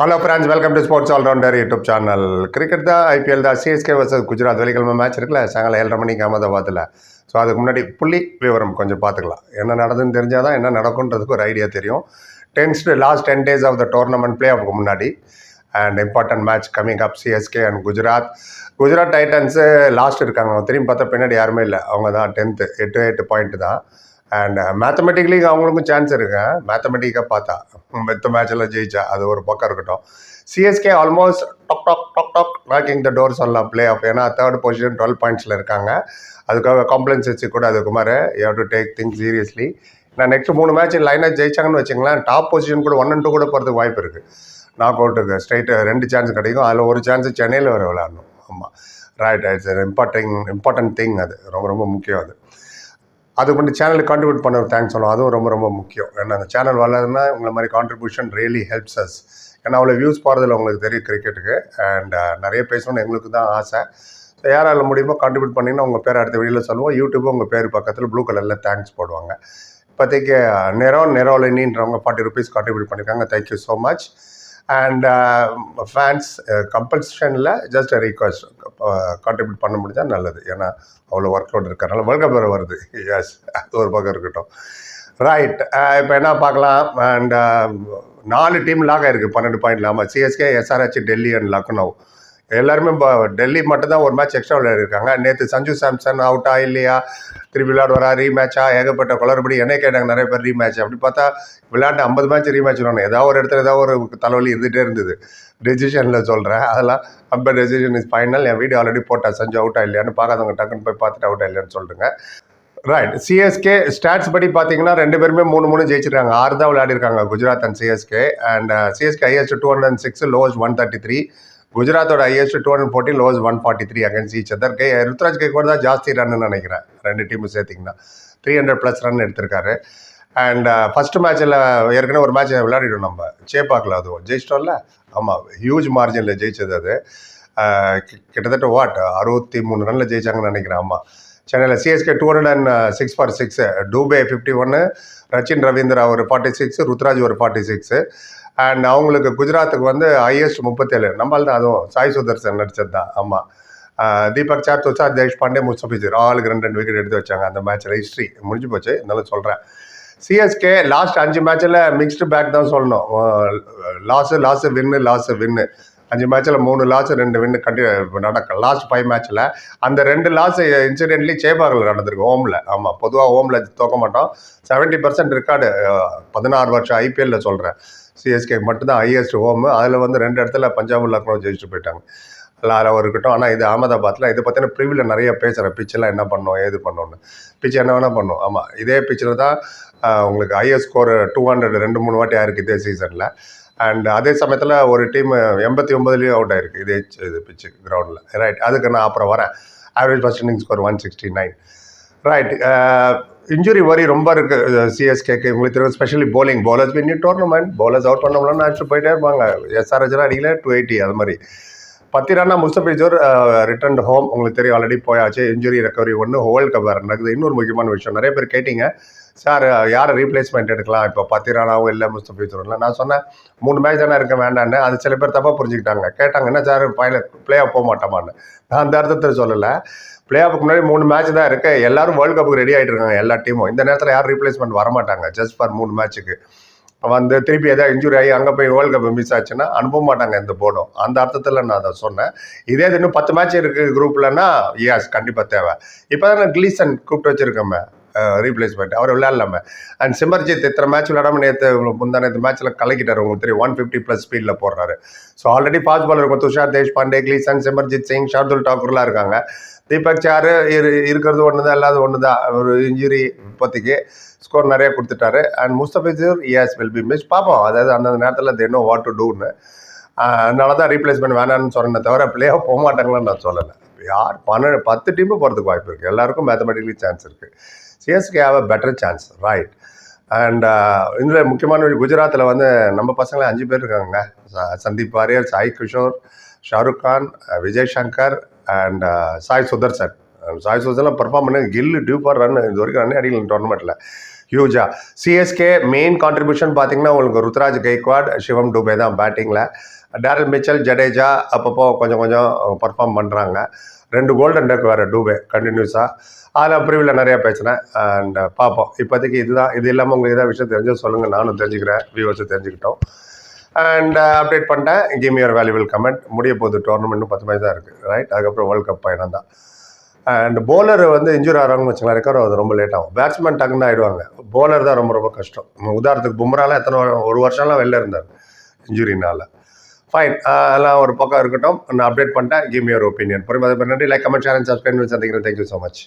Hello friends welcome to sports allrounder YouTube channel cricket தான் IPL தான் CSK versus Gujarat வெள்ளிக்கிழமை match இருக்குல்ல? சாயங்காலம் ஏழரை மணிக்கு அகமதாபாத்தில் ஸோ அதுக்கு முன்னாடி புள்ளி விவரம் கொஞ்சம் பார்த்துக்கலாம். என்ன நடந்துன்னு தெரிஞ்சால் தான் என்ன நடக்குன்றதுக்கு ஒரு ஐடியா தெரியும். Tensed last ten days of the tournament play ஆஃப்க்கு முன்னாடி. And important match coming up CSK and Gujarat Gujarat Titans last இருக்காங்க. அவங்க திரும்பி பார்த்தா பின்னாடி யாருமே இல்லை. அவங்க தான் டென்த்து எட்டு எட்டு பாயிண்ட் தான். அண்ட் மேத்தமெட்டிக்கலி uh, அவங்களுக்கும் சான்ஸ் இருக்கு. மேத்தமெட்டிக்காக பார்த்தா. மெத்த மேட்செல்லாம் ஜெயிச்சா. அது ஒரு பக்கம் இருக்கட்டும். சிஎஸ்கே ஆல்மோஸ்ட் டாக் டாக் டாக் டாக் நாக்கிங் த டோர் சொல்லலாம் பிளே ஆஃப் ஏன்னா தேர்ட் பொசிஷன் டுவெல் பாயிண்ட்ஸில் இருக்காங்க. அதுக்காக காம்ப்ளைண்ட்ஸ் வச்சு கூட அது Kumar you to take think seriously நான் நெக்ஸ்ட் மூணு மேட்ச் லைனாக ஜெயிச்சாங்கன்னு வச்சுங்களேன் டாப் பொசிஷன் கூட ஒன் அண்ட் டூ கூட போகிறதுக்கு வாய்ப்பு இருக்குது நாக் அவுட்டுக்கு ஸ்ட்ரைட்டு ரெண்டு சான்ஸ் கிடைக்கும். அதில் ஒரு சான்ஸ் சென்னையில் வர விளையாடணும். ஆமாம் right it's importing important thing அது. ரொம்ப ரொம்ப முக்கியம் அது. அதுக்கு மட்டும் சேனலுக்கு கான்ட்ரிபியூட் பண்ண ஒரு தேங்க்ஸ் சொல்லுவோம் அதுவும் ரொம்ப ரொம்ப முக்கியம். ஏன்னா அந்த சேனல் வளருதுன்னா உங்களை மாதிரி கான்ட்ரிபியூஷன் ரியலி ஹெல்ப்ஸ் அஸ் ஏன்னா அவ்வளோ வியூஸ் போகிறதுல உங்களுக்கு தெரியும் கிரிக்கெட்டுக்கு அண்ட் uh, நிறைய பேசணும்னு எங்களுக்கு தான் ஆசை. ஸோ யாரால் முடியுமோ கான்ட்ரிபியூட் பண்ணிங்கன்னா உங்கள் பேர் அடுத்த வெளியில் சொல்லுவோம். யூடியூப்பும் உங்கள் பேர் பக்கத்தில் ப்ளூ கலரில் தேங்க்ஸ் போடுவாங்க. இப்போதைக்கு நெரோ நெரோலினின்றவங்க ஃபார்ட்டி ருபீஸ் கான்ட்ரிபியூட் பண்ணியிருக்காங்க thank you so much and fans கம்பல்ஷனில் just request contribute பண்ண முடிஞ்சால் நல்லது. ஏன்னா அவ்வளோ ஒர்க் அவுட் இருக்கிறனால வேர்ல்ட் கப் வருது. எஸ் அது ஒரு பக்கம் இருக்கட்டும். ரைட் uh, இப்போ என்ன பார்க்கலாம்? அண்ட் uh, நாலு டீம் லாக் ஆயிருக்கு பன்னெண்டு பாயிண்ட் இல்லாமல் CSK SRH Delhi and Lucknow எல்லாருமே இப்போ டெல்லி மட்டும் தான் ஒரு மேட்ச் எக்ஸ்ட்ரா விளையாடிருக்காங்க. நேற்று சஞ்சு சாம்சன் அவுட்டா இல்லையா? திருப்பி விளையாடுவாரா? ரீமேட்சா ஏகப்பட்ட குளறுபடி என்ன கேட்டாங்க நிறைய பேர் ரீமேட்ச் அப்படி பார்த்தா விளையாண்டு ஐம்பது மேட்ச் ரீமேட்ச் வரணும் ஏதாவது ஒரு இடத்துல ஏதாவது ஒரு தலைவலி இருந்துகிட்டே இருந்தது. டெசிஷனில் சொல்கிறேன் அதெல்லாம் அப்போ டெசிஷன் இஸ் ஃபைனல் என் வீடியோ ஆல்ரெடி போட்டேன் சஞ்சு அவுட்டா இல்லையான்னு பார்க்காதவங்க டக்குன்னு போய் பார்த்துட்டு அவுட்டா இல்லையான்னு சொல்லிட்டுங்க ரைட் சிஎஸ்கே ஸ்டாட்ஸ் படி பார்த்தீங்கன்னா ரெண்டு பேருமே மூணு மூணு ஜெயிச்சிருக்காங்க. ஆறு தான் விளையாடிருக்காங்க Gujarat and CSK and CSK highest two hundred six loss one thirty three குஜராத்தோட highest two hundred forty loss one forty three against each other K Ruturaj Gaikwad தான் ஜாஸ்தி ரன்னு நினைக்கிறேன். ரெண்டு டீமும் சேர்த்திங்கன்னா. த்ரீ ஹண்ட்ரட் ப்ளஸ் ரன் எடுத்திருக்காரு. அண்ட் ஃபஸ்ட்டு மேட்ச்சில் ஏற்கனவே ஒரு மேட்ச் விளையாடிடும் நம்ம. சேப்பாக்கில் அதுவும். ஜெயிச்சிட்டோம்ல? ஆமாம் ஹியூஜ் மார்ஜினில் ஜெயிச்சது அது. கி- கிட்டத்தட்ட வாட் அறுபத்தி மூணு ரனில் ஜெயிச்சாங்கன்னு நினைக்கிறேன். ஆமாம் சென்னையில் CSK two hundred and six for six Dube fifty ஒன்று ரச்சின் ரவீந்திரா ஒரு ஃபார்ட்டி சிக்ஸ் ருத்ராஜ் ஒரு ஃபார்ட்டி சிக்ஸு அண்ட் அவங்களுக்கு குஜராத்துக்கு வந்து ஐஎஸ் முப்பத்தேழு. நம்மளால் தான் அதுவும் சாய் சுதர்சன் நடிச்சது தான் ஆமாம் தீபக் சார் துஷார் தேஷ்பாண்டே முஸ்தபிஜர் ஆளுக்கு ரெண்டு ரெண்டு விக்கெட் எடுத்து வச்சாங்க அந்த மேட்ச்சில் ஹிஸ்ட்ரி முடிஞ்சு போச்சு. இருந்தாலும் சொல்கிறேன் சிஎஸ்கே லாஸ்ட் அஞ்சு மேட்ச்சில் மிக்ஸ்டு பேக் தான் சொல்லணும். Loss loss win loss win அஞ்சு மேட்ச்சில் மூணு லாஸ் ரெண்டு வின்னு கண்டிப்பாக நடக்கும் லாஸ்ட் ஃபைவ் மேட்ச்சில் அந்த ரெண்டு லாஸ் இன்சிடென்ட்லி சேபாகில் நடந்திருக்கு ஹோமில் ஆமாம் பொதுவாக ஹோமில் தோக்க மாட்டோம். செவன்ட்டி பர்சன்ட் ரெக்கார்டு பதினாறு வருஷம் ஐபிஎல்ல சொல்கிறேன் சிஎஸ்கே மட்டும்தான் ஹையஸ்ட் ஹோம் அதில் வந்து ரெண்டு இடத்துல பஞ்சாப் லக்னோ ஜெயிச்சுட்டு போயிட்டாங்க. லாராவும் இருக்கட்டும் ஆனால் இது அகமதாபாத்தில் இதை பற்றின ப்ரிவியில் நிறைய பேசுகிறேன் பிச்செல்லாம் என்ன பண்ணோம் ஏது பண்ணோன்னு பிச்சை என்ன வேணால் பண்ணும். ஆமாம் இதே பிச்சில் தான் உங்களுக்கு ஹையஸ்ட் ஸ்கோர் டூ ஹண்ட்ரட் ரெண்டு மூணு வாட்டி ஆயிருக்கு இதே சீசனில் அண்ட் அதே சமயத்தில் ஒரு டீம் எண்பத்தி ஒம்பதுலேயும் அவுட் ஆயிருக்கு இதே இது பிச்சு கிரவுண்டில் ரைட் அதுக்கு நான் அப்புறம் வரேன். Average first inning score one sixty nine right injury worry ரொம்ப இருக்குது சிஎஸ்கேக்கு உங்களுக்கு தெரியும் specially bowling bowlers win tournament bowlers out பண்ணோம்னா அடிச்சுட்டு போயிட்டே இருப்பாங்க. எஸ்ஆர்ஹெச்லாம் அடிக்கல டூ எயிட்டி அது மாதிரி. பத்திரானா முஸ்தபிஜோர் ரிட்டர்ன் ஹோம் உங்களுக்கு தெரியும் ஆல்ரெடி போயாச்சு. இன்ஜுரி ரெக்கவரி ஒன்று வேர்ல்ட் கப் வேறு நடக்குது. இன்னொரு முக்கியமான விஷயம் நிறைய பேர் கேட்டீங்க சார் யார் ரீப்ளேஸ்மெண்ட் எடுக்கலாம்? இப்போ பத்திரானாவும் இல்லை முஸ்தபிஜோர் இல்லை? நான் சொன்னேன் மூணு மேட்ச் தானே இருக்க வேண்டான்னு அது சில பேர் தப்பாக புரிஞ்சுக்கிட்டாங்க. கேட்டாங்க என்ன சார் ஃபைனல் பிளே ஆஃப் போக மாட்டோமான்னு? நான் அந்த அர்த்தத்தில் சொல்லலை. பிளே ஆஃபுக்கு முன்னாடி மூணு மேட்ச் தான் இருக்கு. எல்லாரும் வேர்ல்ட் கப்புக்கு ரெடி ஆகிட்டு இருக்காங்க எல்லா டீமும் இந்த நேரத்தில் யாரும் ரீப்ளேஸ்மெண்ட் வரமாட்டாங்க ஜஸ்ட் ஃபார் மூணு மேட்ச்சுக்கு வந்து திருப்பி எதாவது இன்ஜுரி ஆகி அங்கே போய் வேர்ல்டு கப் மிஸ் ஆச்சுன்னா அனுப்ப மாட்டாங்க இந்த போர்டும் அந்த அர்த்தத்தில் நான் அதை சொன்னேன். இதே இது இன்னும் பத்து மேட்ச் இருக்குது குரூப்லன்னா எஸ் கண்டிப்பாக தேவை. இப்போ தான் நான் கிளீசன் கூப்பிட்டு வச்சுருக்கோமே ரீப்ளேஸ்மெண்ட் அவர் விளையாடலாமே. அண்ட் சிமர்ஜித் இத்தனை மேட்ச் விளையாடாமல் நேற்று முந்தான நேற்று மேட்ச்சில் கலக்கிட்டார் உங்களுக்கு தெரியும். ஒன் ஃபிஃப்டி ப்ளஸ் ஸ்பீடில் போடுறாரு. ஸோ ஆல்ரெடி ஃபாஸ்ட் பாலர் இருக்கும் துஷார் தேஷ்பாண்டே கிளீசன் சிமர்ஜித் சிங் ஷார்துல் டாக்கூர்லாம் இருக்காங்க. தீபக் சாரு இரு இருக்கிறது ஒன்று தான் இல்லாத ஒன்று தான் ஒரு இன்ஜுரி இப்போதைக்கு ஸ்கோர் நிறைய கொடுத்துட்டாரு. And Mustafizur is will be miss பார்ப்போம் அதாவது அந்த நேரத்தில் தே வாட் டு டூன்னு அதனால தான் ரீப்ளேஸ்மெண்ட் வேணாம்னு சொன்னேன் தவிர பிளே ஆஃப் போக மாட்டாங்களான்னு நான் சொல்லலை. யார்? பன்னெண்டு பத்து டீமும் போகிறதுக்கு வாய்ப்பு இருக்குது எல்லாருக்கும் மேத்தமெட்டிக்கலி சான்ஸ் இருக்குது CSK have a better chance right and இதில் முக்கியமான குஜராத்தில் வந்து நம்ம பசங்களே அஞ்சு பேர் இருக்காங்க ச- சந்தீப் வாரியர் சாய் கிஷோர் ஷாருக் கான் விஜய் சங்கர் அண்ட் uh, சாய் சுதர்சன் சாய் சுதர்சன்லாம் பர்ஃபார்ம் பண்ணி கில்லு டியூ ஃபார் ரன் இது வரைக்கும் ரன் அடிக்கல டோர்னமெண்ட்டில் ஹியூஜா சிஎஸ்கே மெயின் கான்ட்ரிபியூஷன் பார்த்தீங்கன்னா உங்களுக்கு ருத்ராஜ் கெய்க்வாட் சிவம் டூபே தான் பேட்டிங்கில் டேரல் மிச்சல் ஜடேஜா அப்பப்போ கொஞ்சம் கொஞ்சம் பர்ஃபார்ம் பண்ணுறாங்க ரெண்டு கோல்டன் டக் வேறு டூபே கண்டினியூஸாக அதில் ப்ரிவியில் நிறையா பேசினேன். அண்ட் பார்ப்போம். இப்போதைக்கு இதுதான் இது இல்லாமல் உங்களுக்கு ஏதாவது விஷயம் தெரிஞ்சு சொல்லுங்கள் நானும் தெரிஞ்சுக்கிறேன் வியூவர்ஸும் தெரிஞ்சுக்கிட்டோம். அண்ட் அப்டேட் பண்ணிட்டேன். கிம் யுவர் வேல்யூபிள் கமெண்ட் முடிய போகுது டோர்னமெண்ட்டும் பத்து மாதிரி தான் இருக்குது ரைட் அதுக்கப்புறம் வேர்ல்ட் கப் பயணம் தான். அண்ட் போலர் வந்து இன்ஜூரி ஆகிறாங்கன்னு வச்சுக்கலாம் ரெக்கவர் அது ரொம்ப லேட் ஆகும். பேட்ஸ்மேன் டக்குன்னு ஆகிடுவாங்க போலர் தான் ரொம்ப ரொம்ப கஷ்டம். உதாரணத்துக்கு பும்ராலாம் எத்தனை ஒரு வருஷம்லாம் வெளில இருந்தார். இன்ஜுரினால் ஃபைன் அதெல்லாம் ஒரு பக்கம் இருக்கட்டும். நான் அப்டேட் பண்ணிட்டேன். கிவ் யுவர் ஒப்பீனியன் பொறுமை நன்றி. Like comment share and subscribe சந்திக்கிறேன். Thank you so much